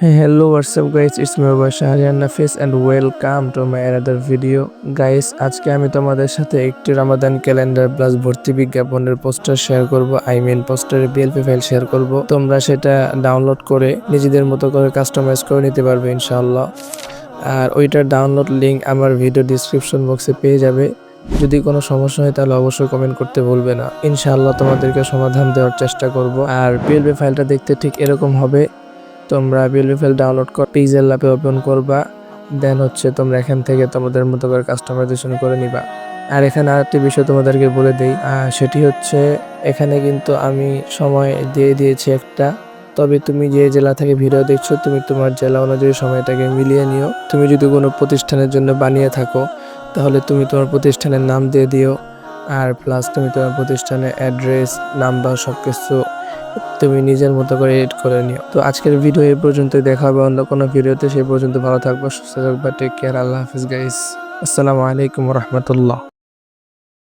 Hey, hello, what's up guys? It's me over Shahriyan Nafis and welcome to my another video. Guys, আজকে আমি তোমাদের সাথে একটি Ramadan calendar plus ভর্তি বিজ্ঞাপনের পোস্টার শেয়ার করব আই মিন পোস্টারের বিএলপি ফাইল শেয়ার করব। তোমরা সেটা ডাউনলোড করে নিজেদের মতো করে কাস্টমাইজ করে নিতে পারবে ইনশাআল্লাহ। আর ওইটার ডাউনলোড লিংক আমার ভিডিও ডিসক্রিপশন বক্সে পেয়ে যাবে। যদি কোনো সমস্যা হয় তাহলে অবশ্যই কমেন্ট করতে ভুলবে না। ইনশাআল্লাহ তোমাদেরকে সমাধান দেওয়ার চেষ্টা করব। আর পিএলপি ফাইলটা দেখতে ঠিক এরকম হবে। তোমরা ফাইল ডাউনলোড কর পিক্সেল ল্যাপে ওপেন করবা দেন হচ্ছে তোমরা এখান থেকে তোমাদের মতো করে কাস্টমাইজেশন করে নিবা। আর এখানে আরেকটি বিষয় তোমাদেরকে বলে দিই সেটি হচ্ছে এখানে কিন্তু আমি সময় দিয়ে দিয়েছি একটা। তবে তুমি যে জেলা থেকে ভিডিও দেখছ, তুমি তোমার জেলা অনুযায়ী সময়টাকে মিলিয়ে নিও। তুমি যদি কোনো প্রতিষ্ঠানের জন্য বানিয়ে থাকো, তাহলে তুমি তোমার প্রতিষ্ঠানের নাম দিয়ে দিও। আর প্লাস তুমি তোমার প্রতিষ্ঠানের অ্যাড্রেস নাম্বার সব কিছু তুমি নিজের মতো করে এডিট করে নিও। তো আজকের ভিডিও এই পর্যন্ত দেখা হবে অন্য কোনো ভিডিওতে। সেই পর্যন্ত ভালো থাকব, সুস্থ থাকবা টেক কেয়ার আল্লাহ হাফিজ গাইস আসসালামু আলাইকুম রহমতুল্লাহ।